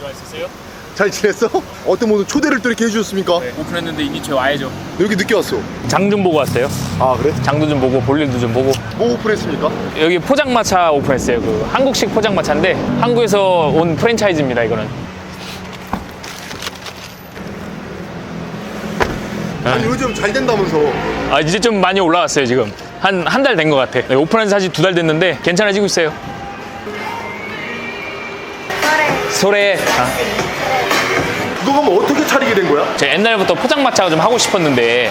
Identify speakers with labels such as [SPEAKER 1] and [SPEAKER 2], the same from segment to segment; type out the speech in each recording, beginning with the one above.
[SPEAKER 1] 좋아했었어요?
[SPEAKER 2] 잘 지냈어? 어떤 분은 초대를 또 이렇게 해주셨습니까?
[SPEAKER 1] 네. 오픈했는데 이니체 와야죠.
[SPEAKER 2] 여기 늦게 왔어.
[SPEAKER 1] 장 좀 보고 왔어요.
[SPEAKER 2] 아 그래?
[SPEAKER 1] 장도 좀 보고 볼일도 좀 보고.
[SPEAKER 2] 뭐 오픈했습니까?
[SPEAKER 1] 여기 포장마차 오픈했어요. 그 한국식 포장마차인데 한국에서 온 프랜차이즈입니다. 이거는.
[SPEAKER 2] 아니 요즘 잘 된다면서.
[SPEAKER 1] 아 이제 좀 많이 올라왔어요 지금. 한 한 달 된 것 같아. 네, 오픈한 지 사실 두 달 됐는데 괜찮아지고 있어요. 소래. 아.
[SPEAKER 2] 너 그럼 어떻게 차리게 된 거야?
[SPEAKER 1] 제가 옛날부터 포장마차가 좀 하고 싶었는데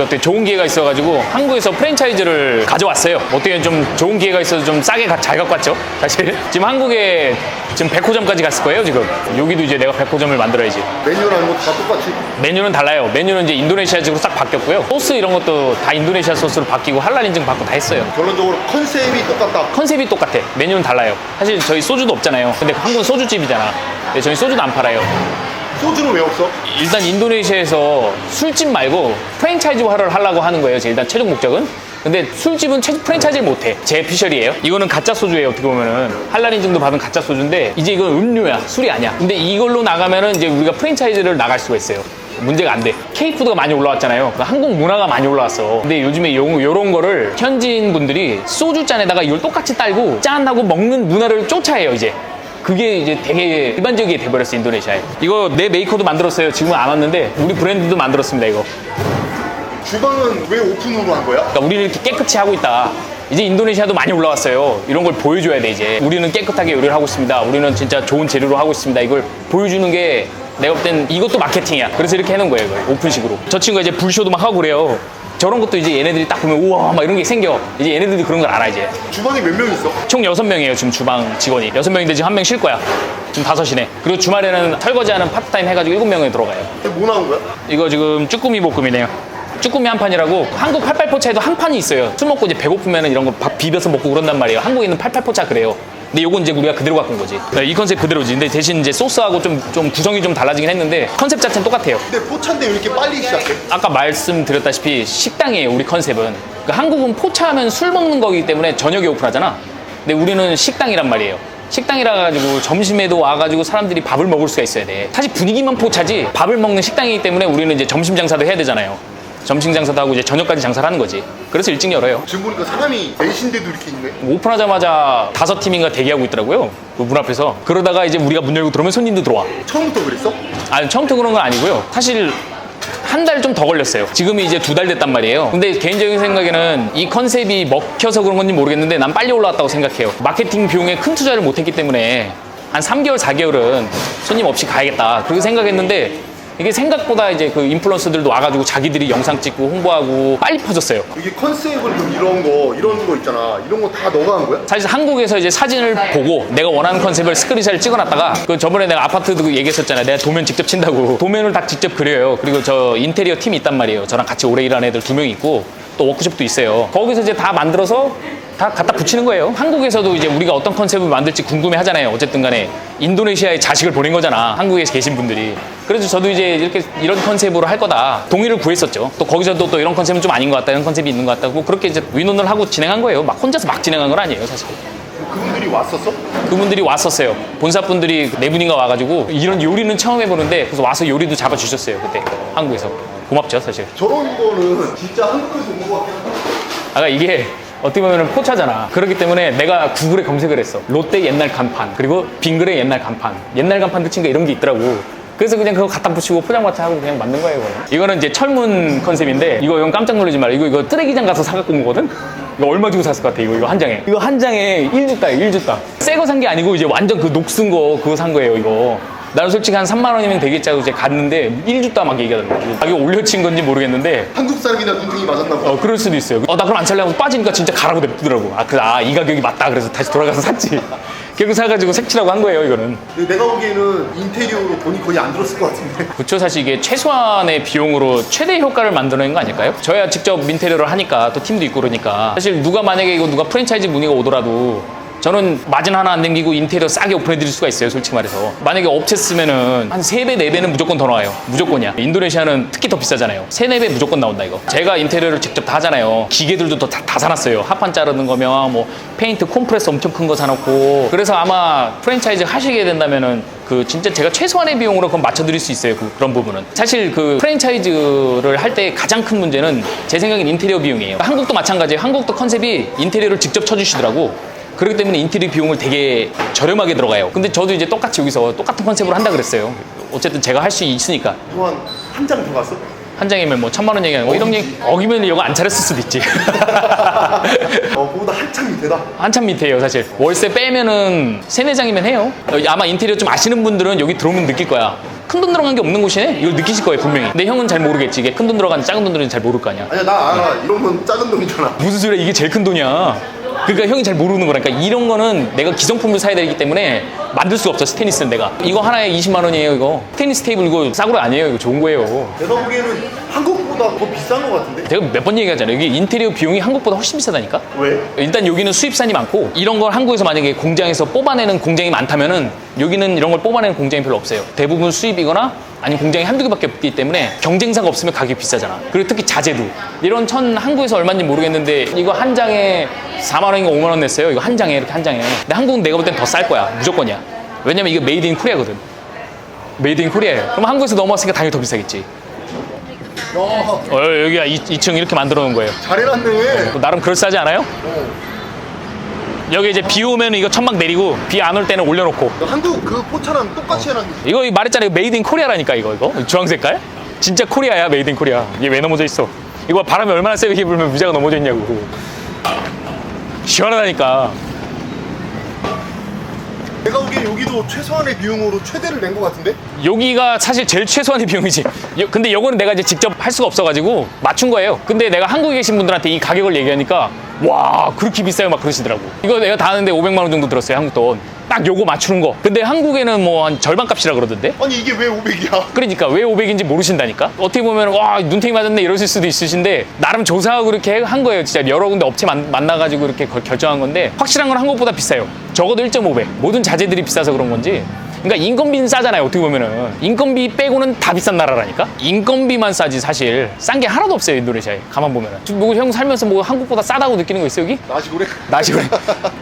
[SPEAKER 1] 어떻게 좋은 기회가 있어가지고 한국에서 프랜차이즈를 가져왔어요. 어떻게 좀 좋은 기회가 있어서 좀 싸게 가- 잘 갖고 왔죠. 사실 지금 한국에 지금 백호점까지 갔을 거예요. 지금 여기도 이제 내가 백호점을 만들어야지.
[SPEAKER 2] 메뉴랑 뭐 다 똑같이.
[SPEAKER 1] 메뉴는 달라요. 메뉴는 이제 인도네시아식으로 싹 바뀌었고요. 소스 이런 것도 다 인도네시아 소스로 바뀌고 할랄 인증 받고 다 했어요.
[SPEAKER 2] 결론적으로 컨셉이 똑같다.
[SPEAKER 1] 컨셉이 똑같아. 메뉴는 달라요. 사실 저희 소주도 없잖아요. 근데 한국은 소주집이잖아. 근데 저희 소주도 안 팔아요.
[SPEAKER 2] 소주는 왜 없어?
[SPEAKER 1] 일단 인도네시아에서 술집 말고 프랜차이즈화를 하려고 하는 거예요. 제 일단 최종 목적은. 근데 술집은 최- 프랜차이즈를 못해. 제 피셜이에요. 이거는 가짜 소주예요. 어떻게 보면은 할랄 인증도 받은 가짜 소주인데 이제 이건 음료야. 술이 아니야. 근데 이걸로 나가면은 이제 우리가 프랜차이즈를 나갈 수가 있어요. 문제가 안 돼. K푸드가 많이 올라왔잖아요. 그 한국 문화가 많이 올라왔어. 근데 요즘에 요, 요런 거를 현지인 분들이 소주 잔에다가 이걸 똑같이 딸고 짠하고 먹는 문화를 쫓아해요, 이제. 그게 이제 되게 일반적이게 돼버렸어 인도네시아에. 이거 내 메이커도 만들었어요. 지금은 안 왔는데 우리 브랜드도 만들었습니다 이거.
[SPEAKER 2] 주방은 왜 오픈으로 한 거야?
[SPEAKER 1] 그러니까 우리는 이렇게 깨끗이 하고 있다. 이제 인도네시아도 많이 올라왔어요. 이런 걸 보여줘야 돼 이제. 우리는 깨끗하게 요리를 하고 있습니다. 우리는 진짜 좋은 재료로 하고 있습니다. 이걸 보여주는 게 내가 볼 땐 이것도 마케팅이야. 그래서 이렇게 해놓은 거예요 이걸 오픈식으로. 저 친구가 이제 불쇼도 막 하고 그래요 저런 것도 이제 얘네들이 딱 보면 우와 막 이런 게 생겨. 이제 얘네들이 그런 걸 알아 이제.
[SPEAKER 2] 주방에 몇 명 있어?
[SPEAKER 1] 총 6명이에요 지금 주방 직원이. 6명인데 지금 한 명 쉴 거야. 지금 5시네. 그리고 주말에는 설거지하는 파트타임 해가지고 7명이 들어가요.
[SPEAKER 2] 뭐 나온 거야?
[SPEAKER 1] 이거 지금 쭈꾸미 볶음이네요. 쭈꾸미 한 판이라고 한국 팔팔포차에도 한 판이 있어요. 술 먹고 이제 배고프면 이런 거 밥 비벼서 먹고 그런단 말이에요. 한국에 있는 팔팔포차 그래요 근데 요건 이제 우리가 그대로 갖고 온 거지. 네, 이 컨셉 그대로지. 근데 대신 이제 소스하고 좀, 좀 구성이 좀 달라지긴 했는데 컨셉 자체는 똑같아요.
[SPEAKER 2] 근데 포차인데 왜 이렇게 빨리 시작해?
[SPEAKER 1] 아까 말씀드렸다시피 식당이에요 우리 컨셉은. 그러니까 한국은 포차하면 술 먹는 거기 때문에 저녁에 오픈하잖아. 근데 우리는 식당이란 말이에요. 식당이라 가지고 점심에도 와가지고 사람들이 밥을 먹을 수가 있어야 돼. 사실 분위기만 포차지 밥을 먹는 식당이기 때문에 우리는 이제 점심 장사도 해야 되잖아요 점심 장사도 하고 이제 저녁까지 장사를 하는 거지 그래서 일찍 열어요
[SPEAKER 2] 지금 보니까 사람이 넷인데도 이렇게 있네.
[SPEAKER 1] 오픈하자마자 다섯 팀인가 대기하고 있더라고요 그 문 앞에서 그러다가 이제 우리가 문 열고 들어오면 손님도 들어와
[SPEAKER 2] 처음부터 그랬어?
[SPEAKER 1] 아니 처음부터 그런 건 아니고요. 사실 한 달 좀 더 걸렸어요. 지금이 이제 두 달 됐단 말이에요. 근데 개인적인 생각에는 이 컨셉이 먹혀서 그런 건지 모르겠는데 난 빨리 올라왔다고 생각해요. 마케팅 비용에 큰 투자를 못 했기 때문에 한 3개월, 4개월은 손님 없이 가야겠다. 그렇게 생각했는데 이게 생각보다 이제 그 인플루언서들도 와가지고 자기들이 영상 찍고 홍보하고 빨리 퍼졌어요.
[SPEAKER 2] 이게 컨셉을 좀 이런 거 이런 거 있잖아. 이런 거 다 너가 한 거야?
[SPEAKER 1] 사실 한국에서 이제 사진을 보고 내가 원하는 컨셉을 스크린샷을 찍어놨다가 그 저번에 내가 아파트도 얘기했었잖아요. 내가 도면 직접 친다고. 도면을 다 직접 그려요. 그리고 저 인테리어 팀이 있단 말이에요. 저랑 같이 오래 일하는 애들 두 명 있고 또 워크숍도 있어요. 거기서 이제 다 만들어서 다 갖다 붙이는 거예요. 한국에서도 이제 우리가 어떤 컨셉을 만들지 궁금해 하잖아요. 어쨌든 간에 인도네시아에 자식을 보낸 거잖아. 한국에 계신 분들이. 그래서 저도 이제 이렇게 이런 컨셉으로 할 거다. 동의를 구했었죠. 또 거기서도 또 이런 컨셉은 좀 아닌 것 같다. 이런 컨셉이 있는 것 같다. 뭐 그렇게 이제 의논을 하고 진행한 거예요. 막 혼자서 막 진행한 건 아니에요, 사실.
[SPEAKER 2] 그분들이 왔었어?
[SPEAKER 1] 그분들이 왔었어요. 본사분들이 네 분인가 와가지고 이런 요리는 처음 해보는데 그래서 와서 요리도 잡아주셨어요. 그때 한국에서. 고맙죠, 사실.
[SPEAKER 2] 저런 거는 진짜 한국에서 온거 같긴 하다.
[SPEAKER 1] 아까 이게 어떻게 보면 포차잖아. 그렇기 때문에 내가 구글에 검색을 했어. 롯데 옛날 간판, 그리고 빙그레 옛날 간판. 옛날 간판 거 이런 게 있더라고. 그래서 그냥 그거 갖다 붙이고 포장마차 하고 그냥 만든 거예요, 이거는. 이거는 이제 철문 컨셉인데, 이거 형 깜짝 놀라지 마라. 이거, 이거 쓰레기장 가서 사갖고 온 거거든? 이거 얼마 주고 샀을 것 같아, 이거, 이거 한 장에. 이거 한 장에 1주따, 1주따. 새 거 산 게 아니고, 이제 완전 그 녹슨 거, 그거 산 거예요, 이거. 나는 솔직히 한 3만 원이면 되겠지 하고 이제 갔는데 1주따 막 얘기하더라고. 가격 올려친 건지 모르겠는데
[SPEAKER 2] 한국 사람이나 눈등이 맞았나 보다.
[SPEAKER 1] 어, 그럴 수도 있어요. 어, 나 그럼 안 살려고 빠지니까 진짜 가라고 냅두더라고. 아, 그, 아, 이 가격이 맞다. 그래서 다시 돌아가서 샀지. 결국 사가지고 색칠하고 한 거예요, 이거는.
[SPEAKER 2] 근데 내가 보기에는 인테리어로 돈이 거의 안 들었을 것 같은데.
[SPEAKER 1] 그쵸, 사실 이게 최소한의 비용으로 최대 효과를 만드는 거 아닐까요? 저야 직접 인테리어를 하니까 또 팀도 있고 그러니까. 사실 누가 만약에 이거 누가 프랜차이즈 문의가 오더라도 저는 마진 하나 안 남기고 인테리어 싸게 오픈해 드릴 수가 있어요 솔직히 말해서. 만약에 업체 쓰면은 한 3배 4배는 무조건 더 나와요. 무조건이야. 인도네시아는 특히 더 비싸잖아요. 3, 4배 무조건 나온다 이거. 제가 인테리어를 직접 다 하잖아요. 기계들도 다, 다 사놨어요. 합판 자르는 거면 뭐 페인트 콤프레스 엄청 큰 거 사놓고. 그래서 아마 프랜차이즈 하시게 된다면은 그 진짜 제가 최소한의 비용으로 그건 맞춰드릴 수 있어요 그, 런 부분은. 사실 그 프랜차이즈를 할 때 가장 큰 문제는 제 생각엔 인테리어 비용이에요. 한국도 마찬가지예요. 한국도 컨셉이 인테리어를 직접 쳐주시더라고 그렇기 때문에 인테리어 비용을 되게 저렴하게 들어가요. 근데 저도 이제 똑같이 여기서 똑같은 컨셉으로 한다 그랬어요. 어쨌든 제가 할 수 있으니까.
[SPEAKER 2] 또한 한 장 들어갔어?
[SPEAKER 1] 한 장이면 뭐 천만 원 얘기하는 거. 이런 얘기 어기면 이거 안 차렸을 수도 있지.
[SPEAKER 2] 어, 그보다 한참 밑에다.
[SPEAKER 1] 한참 밑에요 사실. 월세 빼면은 세네 장이면 해요. 어, 아마 인테리어 좀 아시는 분들은 여기 들어오면 느낄 거야. 큰 돈 들어간 게 없는 곳이네? 이걸 느끼실 거예요 분명히. 근데 형은 잘 모르겠지. 이게 큰 돈 들어간지 작은 돈 들어간지 잘 모를 거 아니야.
[SPEAKER 2] 아니야, 나 알아. 이런 건 작은 돈이잖아.
[SPEAKER 1] 무슨 소리야? 이게 제일 큰 돈이야 그러니까 형이 잘 모르는 거라니까 이런 거는 내가 기성품을 사야 되기 때문에 만들 수가 없어 스테니스는 내가 이거 하나에 20만 원이에요 이거 스테니스 테이블 이거 싸구려 아니에요 이거 좋은 거예요
[SPEAKER 2] 내가 보기에는 한국보다 더 비싼 것 같은데?
[SPEAKER 1] 제가 몇 번 얘기하잖아요 여기 인테리어 비용이 한국보다 훨씬 비싸다니까
[SPEAKER 2] 왜?
[SPEAKER 1] 일단 여기는 수입산이 많고 이런 걸 한국에서 만약에 공장에서 뽑아내는 공장이 많다면은 여기는 이런 걸 뽑아내는 공장이 별로 없어요. 대부분 수입이거나 아니 공장이 한두 개밖에 없기 때문에 경쟁사가 없으면 가격이 비싸잖아. 그리고 특히 자재도 이런 천 한국에서 얼마인지 모르겠는데 이거 한 장에 4만 원인가 5만 원 냈어요. 이거 한 장에 이렇게 한 장에. 근데 한국은 내가 볼 땐 더 쌀 거야. 무조건이야. 왜냐면 이거 메이드 인 코리아거든. 메이드 인 코리아예요. 그럼 한국에서 넘어왔으니까 당연히 더 비싸겠지.
[SPEAKER 2] 야,
[SPEAKER 1] 어, 여기가 2, 층 이렇게 만들어 놓은 거예요.
[SPEAKER 2] 잘 해놨네.
[SPEAKER 1] 뭐 나름 그럴싸하지 않아요? 여기 이제 비 오면 이거 천막 내리고 비 안 올 때는 올려놓고
[SPEAKER 2] 한국 그 포차랑 똑같이 해놨네.
[SPEAKER 1] 이거 말했잖아요 메이드 인 코리아라니까 이거 이거 주황 색깔 진짜 코리아야 메이드 인 코리아 이게 왜 넘어져 있어 이거 바람이 얼마나 세게 불면 의자가 넘어져 있냐고 시원하다니까
[SPEAKER 2] 내가 보기엔 여기도 최소한의 비용으로 최대를 낸 것 같은데?
[SPEAKER 1] 여기가 사실 제일 최소한의 비용이지. 요- 근데 이거는 내가 이제 직접 할 수가 없어가지고 맞춘 거예요. 근데 내가 한국에 계신 분들한테 이 가격을 얘기하니까 와 그렇게 비싸요? 막 그러시더라고. 이거 내가 다 하는데 500만 원 정도 들었어요 한국 돈 딱 요거 맞추는 거. 근데 한국에는 뭐 한 절반 값이라 그러던데?
[SPEAKER 2] 아니 이게 왜 500이야?
[SPEAKER 1] 그러니까 왜 500인지 모르신다니까? 어떻게 보면 와 눈탱이 맞았네 이러실 수도 있으신데 나름 조사하고 그렇게 한 거예요. 진짜 여러 군데 업체 만, 만나가지고 이렇게 걸- 결정한 건데 확실한 건 한국보다 비싸요 적어도 1.5배 모든 자재들이 비싸서 그런 건지. 그러니까 인건비는 싸잖아요 어떻게 보면은. 인건비 빼고는 다 비싼 나라라니까? 인건비만 싸지 사실. 싼 게 하나도 없어요 인도네시아에. 가만 보면은. 뭐 형 살면서 뭐 한국보다 싸다고 느끼는 거 있어 여기?
[SPEAKER 2] 나시고래?
[SPEAKER 1] 나시고래.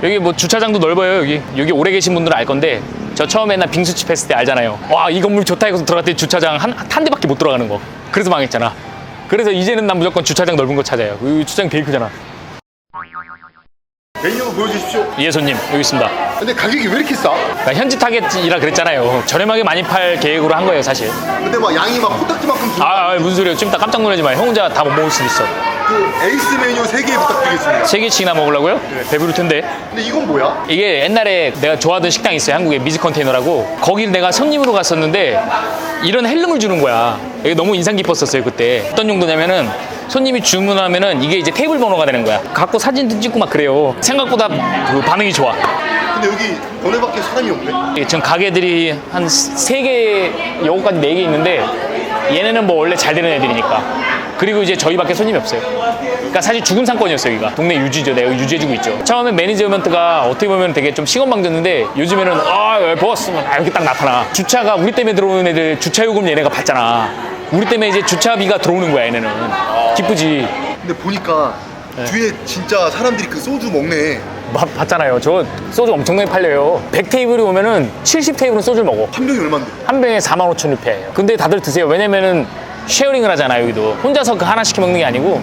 [SPEAKER 1] 여기 뭐 주차장도 넓어요 여기. 여기 오래 계신 분들은 알 건데 저 처음에 나 빙수집 했을 때 알잖아요. 와 이 건물 좋다 해서 들어갔더니 주차장 한, 한 대밖에 못 들어가는 거. 그래서 망했잖아. 그래서 이제는 난 무조건 주차장 넓은 거 찾아요. 이 주차장 되게 크잖아
[SPEAKER 2] 메뉴 보여주십시오.
[SPEAKER 1] 예 손님 여기 있습니다
[SPEAKER 2] 근데 가격이 왜 이렇게 싸?
[SPEAKER 1] 그러니까 현지 타겟이라 그랬잖아요 저렴하게 많이 팔 계획으로 한 거예요 사실
[SPEAKER 2] 근데 막 양이 막 코딱지만큼 주
[SPEAKER 1] 아, 아 무슨 소리예요 지금 다 깜짝 놀라지 마요 형 혼자 다 못 먹을 수도 있어
[SPEAKER 2] 그 에이스 메뉴 3개 부탁드리겠습니다.
[SPEAKER 1] 세 개씩이나 먹으려고요? 배부를 텐데
[SPEAKER 2] 근데 이건 뭐야?
[SPEAKER 1] 이게 옛날에 내가 좋아하던 식당이 있어요. 한국에 미즈 컨테이너라고. 거길 내가 손님으로 갔었는데 이런 헬름을 주는 거야. 이게 너무 인상 깊었었어요, 그때. 어떤 정도냐면은 손님이 주문하면은 이게 이제 테이블 번호가 되는 거야. 갖고 사진도 찍고 막 그래요. 생각보다 그 반응이 좋아.
[SPEAKER 2] 근데 여기 너네밖에 사람이 없네?
[SPEAKER 1] 지금 가게들이 한 세 개, 요거까지 네 개 있는데 얘네는 뭐 원래 잘 되는 애들이니까. 그리고 이제 저희밖에 손님이 없어요. 그러니까 사실 죽은 상권이었어요, 여기가. 동네 유지죠. 내가 유지해주고 있죠. 처음에 매니저먼트가 어떻게 보면 되게 좀 시건방졌는데 요즘에는 아, 왜 버스 아, 이렇게 딱 나타나. 주차가 우리 때문에 들어오는 애들 주차 요금 얘네가 받잖아. 우리 때문에 이제 주차비가 들어오는 거야, 얘네는. 기쁘지.
[SPEAKER 2] 근데 보니까
[SPEAKER 1] 네.
[SPEAKER 2] 뒤에 진짜 사람들이 그 소주 먹네.
[SPEAKER 1] 막 봤잖아요. 저 소주 엄청나게 팔려요. 100테이블이 오면은 70테이블은 소주를 먹어.
[SPEAKER 2] 한 병이 얼만데?
[SPEAKER 1] 한 병에 4만 5천 루피예요. 근데 다들 드세요. 왜냐면은 쉐어링을 하잖아요, 여기도. 혼자서 그 하나 시켜 먹는 게 아니고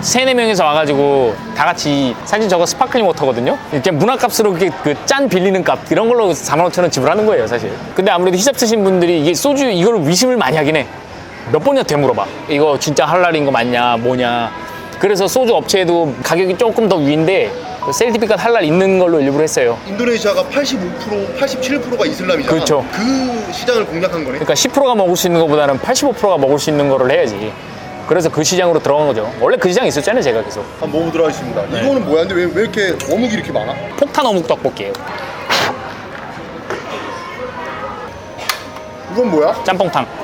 [SPEAKER 1] 세네 명이서 와가지고 다 같이 사실 저거 스파클링 워터거든요. 이렇게 문화값으로 그짠 빌리는 값 이런 걸로 4만 5천 원 지불하는 거예요, 사실. 근데 아무래도 히잡 쓰신 분들이 이게 소주 이걸 의심을 많이 하긴 해. 몇 번이나 되물어봐. 이거 진짜 할랄인 거 맞냐, 뭐냐. 그래서 소주 업체에도 가격이 조금 더 위인데 셀티피카 할랄 있는 걸로 일부러 했어요.
[SPEAKER 2] 인도네시아가 85%, 87%가 이슬람이잖아.
[SPEAKER 1] 그렇죠.
[SPEAKER 2] 그 시장을 공략한 거네.
[SPEAKER 1] 그러니까 10%가 먹을 수 있는 것보다는 85%가 먹을 수 있는 거를 해야지. 그래서 그 시장으로 들어간 거죠. 원래 그 시장 있었잖아요, 제가 계속.
[SPEAKER 2] 한번 먹어보도록 하겠습니다.
[SPEAKER 1] 네.
[SPEAKER 2] 이거는 뭐야? 근데 왜, 왜 이렇게 어묵이 이렇게 많아?
[SPEAKER 1] 폭탄 어묵 떡볶이에요.
[SPEAKER 2] 이건 뭐야?
[SPEAKER 1] 짬뽕탕.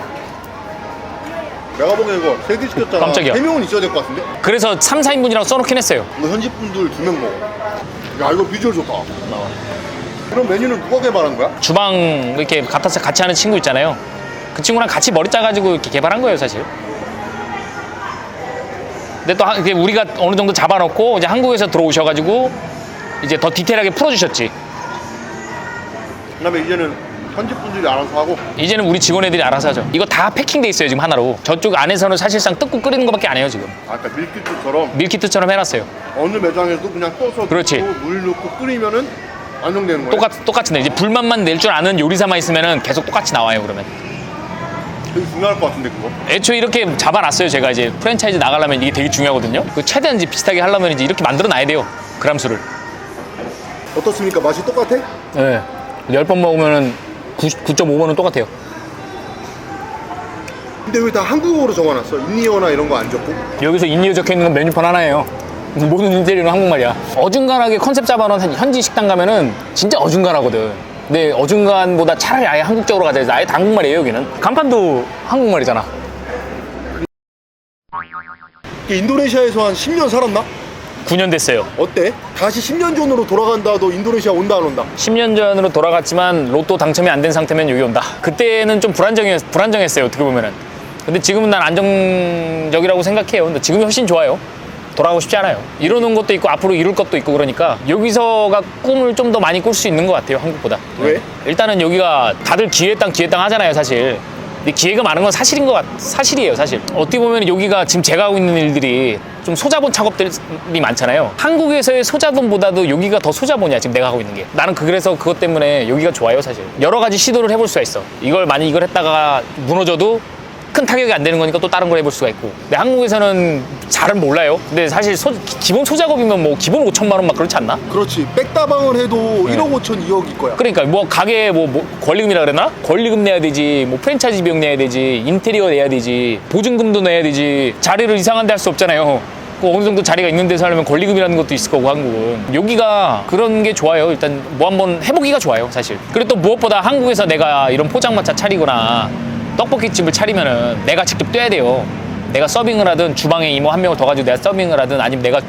[SPEAKER 2] 내가 보기엔 이거 세개 시켰잖아.
[SPEAKER 1] 깜짝이야.
[SPEAKER 2] 세 명은 있어야 될 것 같은데?
[SPEAKER 1] 그래서 3, 4인분이라고 써놓긴 했어요.
[SPEAKER 2] 이거 현지 분들 두 명 먹어. 야 이거 비주얼 좋다. 이런 메뉴는 누가 개발한 거야?
[SPEAKER 1] 주방 이렇게 같아서 같이 하는 친구 있잖아요. 그 친구랑 같이 머리 짜가지고 이렇게 개발한 거예요, 사실. 근데 또 하- 이게 우리가 어느 정도 잡아놓고 이제 한국에서 들어오셔가지고 이제 더 디테일하게 풀어주셨지.
[SPEAKER 2] 그다음에 이제는 현직 분들이 알아서 하고
[SPEAKER 1] 이제는 우리 직원 애들이 알아서 하죠. 이거 다 패킹돼 있어요, 지금 하나로. 저쪽 안에서는 사실상 뜯고 끓이는 것밖에 안 해요, 지금.
[SPEAKER 2] 아까 밀키트처럼
[SPEAKER 1] 밀키트처럼 해놨어요.
[SPEAKER 2] 어느 매장에서도 그냥 떠서
[SPEAKER 1] 그렇지.
[SPEAKER 2] 넣고 물 넣고 끓이면은 완성되는 거야.
[SPEAKER 1] 똑같, 똑같이 내. 이제 불만만 낼 줄 아는 요리사만 있으면은 계속 똑같이 나와요, 그러면.
[SPEAKER 2] 되게 중요할 것 같은데 그거.
[SPEAKER 1] 애초에 이렇게 잡아놨어요. 제가 이제 프랜차이즈 나가려면 이게 되게 중요하거든요. 그 최대한 이제 비슷하게 하려면 이제 이렇게 만들어 놔야 돼요. 그람 수를.
[SPEAKER 2] 어떻습니까? 맛이 똑같아?
[SPEAKER 1] 네. 10번 먹으면 9.5번은 똑같아요.
[SPEAKER 2] 근데 왜 다 한국어로 적어놨어? 인리어나 이런 거 안 적고?
[SPEAKER 1] 여기서 인리어 적혀 있는 건 메뉴판 하나예요. 모든 인테리어는 한국말이야. 어중간하게 컨셉 잡아놓은 현지 식당 가면은 진짜 어중간하거든. 근데 어중간보다 차라리 아예 한국적으로 가자 해서 아예 다 한국말이에요, 여기는. 간판도 한국말이잖아.
[SPEAKER 2] 인도네시아에서 한 10년 살았나?
[SPEAKER 1] 9년 됐어요.
[SPEAKER 2] 어때? 다시 10년 전으로 돌아간다 너 인도네시아 온다 안 온다?
[SPEAKER 1] 10년 전으로 돌아갔지만 로또 당첨이 안 된 상태면 여기 온다. 그때는 좀 불안정했, 불안정했어요, 어떻게 보면은. 근데 지금은 난 안정적이라고 생각해요. 근데 지금이 훨씬 좋아요. 돌아가고 싶지 않아요. 이루는 것도 있고 앞으로 이룰 것도 있고 그러니까 여기서가 꿈을 좀 더 많이 꿀 수 있는 것 같아요, 한국보다.
[SPEAKER 2] 왜?
[SPEAKER 1] 일단은 여기가 다들 기회 땅, 기회 땅 하잖아요, 사실. 기회가 많은 건 사실인 것 같, 사실이에요, 사실. 어떻게 보면 여기가 지금 제가 하고 있는 일들이 좀 소자본 작업들이 많잖아요. 한국에서의 소자본보다도 여기가 더 소자본이야, 지금 내가 하고 있는 게. 나는 그- 그래서 그것 때문에 여기가 좋아요, 사실. 여러 가지 시도를 해볼 수가 있어. 이걸 만약 이걸 했다가 무너져도 큰 타격이 안 되는 거니까 또 다른 걸 해볼 수가 있고. 근데 한국에서는 잘은 몰라요. 근데 사실 소- 기본 소작업이면 뭐 기본 5천만 원 막 그렇지 않나?
[SPEAKER 2] 그렇지. 백다방을 해도 1억 5천 2억일 거야.
[SPEAKER 1] 그러니까 뭐 가게 뭐, 뭐 권리금이라 그러나? 권리금 내야 되지 뭐 프랜차이즈 비용 내야 되지 인테리어 내야 되지 보증금도 내야 되지. 자리를 이상한 데 할 수 없잖아요. 그 어느 정도 자리가 있는 데서 하려면 권리금이라는 것도 있을 거고 한국은. 여기가 그런 게 좋아요. 일단 뭐 한번 해보기가 좋아요 사실. 그리고 또 무엇보다 한국에서 내가 이런 포장마차 차리거나 떡볶이집을 차리면은 내가 직접 뛰어야 돼요 내가 서빙을 하든 주방에 이모 한 명을 더 가지고 내가 서빙을 하든 아니면 내가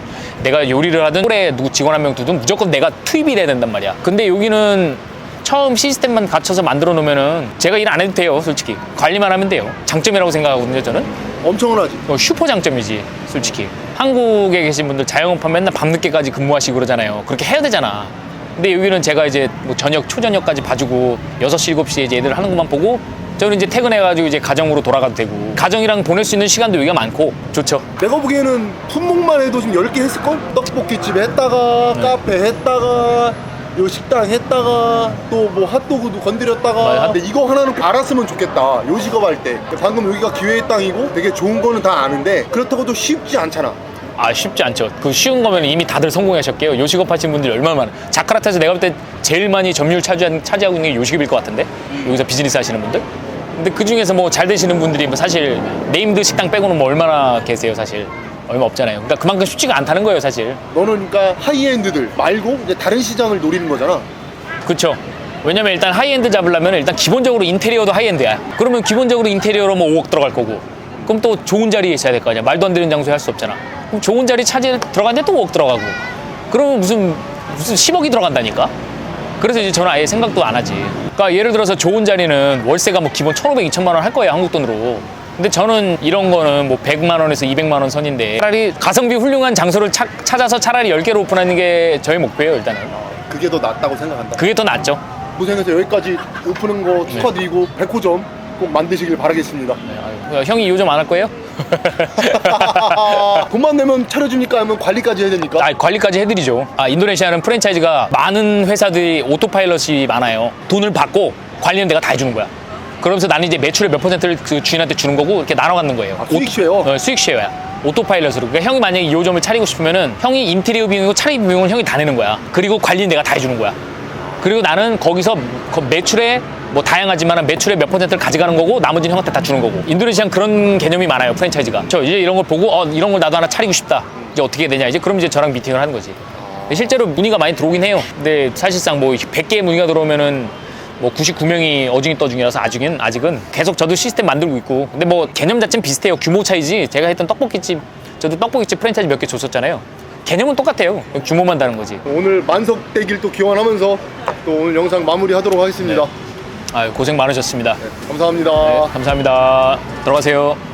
[SPEAKER 1] 내가 요리를 하든 홀에 누구 직원 한 명 두든 무조건 내가 투입이 돼야 된단 말이야. 근데 여기는 처음 시스템만 갖춰서 만들어 놓으면은 제가 일 안 해도 돼요, 솔직히. 관리만 하면 돼요. 장점이라고 생각하거든요, 저는.
[SPEAKER 2] 엄청나지
[SPEAKER 1] 어, 슈퍼 장점이지, 솔직히. 한국에 계신 분들 자영업하면 맨날 밤늦게까지 근무하시고 그러잖아요. 그렇게 해야 되잖아. 근데 여기는 제가 이제 뭐 저녁, 초저녁까지 봐주고 6시, 7시에 이제 애들 하는 것만 보고 저는 이제 퇴근해가지고 이제 가정으로 돌아가도 되고 가정이랑 보낼 수 있는 시간도 여기가 많고 좋죠.
[SPEAKER 2] 내가 보기에는 품목만 해도 지금 10개 했을걸? 떡볶이집 했다가
[SPEAKER 1] 네.
[SPEAKER 2] 카페 했다가 요 식당 했다가 또 뭐 핫도그도 건드렸다가
[SPEAKER 1] 맞아.
[SPEAKER 2] 근데 이거 하나는 알았으면 좋겠다 요식업 할 때 방금 여기가 기회의 땅이고 되게 좋은 거는 다 아는데 그렇다고 도 쉽지 않잖아
[SPEAKER 1] 아 쉽지 않죠. 그 쉬운 거면 이미 다들 성공하셨게요. 요식업 하신 분들이 얼마나 많아. 자카르타에서 내가 볼 때 제일 많이 점유율 차지한, 차지하고 있는 게 요식업일 것 같은데 여기서 비즈니스 하시는 분들. 근데 그 중에서 뭐 잘 되시는 분들이 뭐 사실 네임드 식당 빼고는 뭐 얼마나 계세요 사실 얼마 없잖아요. 그러니까 그만큼 쉽지가 않다는 거예요 사실.
[SPEAKER 2] 너는 그러니까 하이엔드들 말고 이제 다른 시장을 노리는 거잖아
[SPEAKER 1] 그렇죠. 왜냐면 일단 하이엔드 잡으려면 일단 기본적으로 인테리어도 하이엔드야. 그러면 기본적으로 인테리어로 뭐 5억 들어갈 거고. 그럼 또 좋은 자리에 있어야 될 거 아니야. 말도 안 되는 장소에 할 수 없잖아. 그럼 좋은 자리 차지 들어가는데 또 5억 들어가고. 그러면 무슨 무슨 10억이 들어간다니까. 그래서 이제 저는 아예 생각도 안 하지. 그러니까 예를 들어서 좋은 자리는 월세가 뭐 기본 1,500, 2천만 원 할 거예요, 한국 돈으로. 근데 저는 이런 거는 뭐 100만 원에서 200만 원 선인데 차라리 가성비 훌륭한 장소를 차- 찾아서 차라리 10개로 오픈하는 게 저의 목표예요, 일단은.
[SPEAKER 2] 그게 더 낫다고 생각한다
[SPEAKER 1] 그게 더 낫죠.
[SPEAKER 2] 고생해서 여기까지 오프는 거 축하드리고 백호점 꼭 만드시길 바라겠습니다
[SPEAKER 1] 아유, 형이 요즘 안할 거예요?
[SPEAKER 2] 돈만 내면 차려주니까 하면 관리까지 해야 되니까
[SPEAKER 1] 아, 관리까지 해드리죠. 아, 인도네시아는 프랜차이즈가 많은 회사들이 오토파일럿이 많아요. 돈을 받고 관리는 내가 다 해주는 거야. 그러면서 나는 이제 매출의 몇 퍼센트를 그 주인한테 주는 거고 이렇게 나눠 갖는 거예요.
[SPEAKER 2] 아, 수익 쉐어?
[SPEAKER 1] 어, 수익 쉐어야. 오토파일럿으로. 그러니까 형이 만약에 이 요점을 차리고 싶으면은 형이 인테리어 비용이고 차리기 비용을 형이 다 내는 거야. 그리고 관리는 내가 다 해주는 거야. 그리고 나는 거기서 그 매출의 뭐 다양하지만 매출의 몇 퍼센트를 가져가는 거고 나머지는 형한테 다 주는 거고. 인도네시아는 그런 개념이 많아요 프랜차이즈가. 저 이제 이런 걸 보고 어 이런 걸 나도 하나 차리고 싶다. 이제 어떻게 되냐. 이제 그럼 이제 저랑 미팅을 하는 거지. 실제로 문의가 많이 들어오긴 해요. 근데 사실상 뭐 100개의 문의가 들어오면은 뭐 99명이 어중이 떠중이라서 아직은 아직은 계속 저도 시스템 만들고 있고. 근데 뭐 개념 자체는 비슷해요. 규모 차이지. 제가 했던 떡볶이집 저도 떡볶이집 프랜차이즈 몇 개 줬었잖아요. 개념은 똑같아요. 규모만 다른 거지.
[SPEAKER 2] 오늘 만석되길 또 기원하면서 또 오늘 영상 마무리하도록 하겠습니다.
[SPEAKER 1] 아 고생 많으셨습니다.
[SPEAKER 2] 감사합니다.
[SPEAKER 1] 네, 감사합니다. 들어가세요.